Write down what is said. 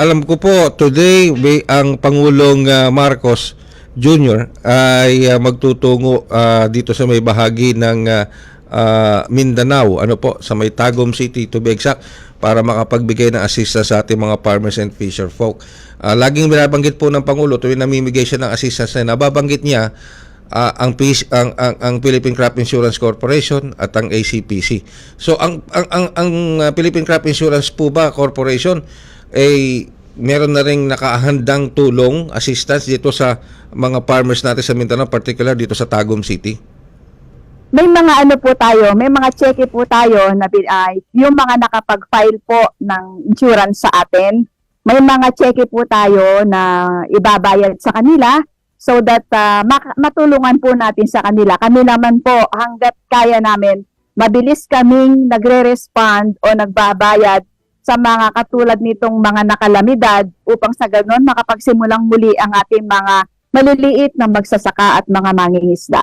alam ko po, today may- ang Pangulong ah, Marcos Jr. ay ah, magtutungo ah, dito sa may bahagi ng ah, Mindanao, ano po, sa may Tagum City to be exact, para makapagbigay ng assistance sa ating mga farmers and fisher folk. Ah, laging binabanggit po ng Pangulo tuwing namimigay siya ng assistance na nababanggit niya ah, ang, ang, ang ang Philippine Crop Insurance Corporation at ang ACPC. So ang ang ang, ang Philippine Crop Insurance po ba Corporation eh meron na ring nakahandang tulong assistance dito sa mga farmers natin sa Mindanao particular dito sa Tagum City. May mga ano po tayo, may mga cheque po tayo na ay, yung mga nakapag-file po ng insurance sa atin. May mga cheque po tayo na ibabayad sa kanila so that mak- matulungan po natin sa kanila. Kami naman po hanggat kaya namin mabilis kaming nagre-respond o nagbabayad sa mga katulad nitong mga nakalamidad upang sa ganon makapagsimulang muli ang ating mga maliliit na magsasaka at mga mangingisda.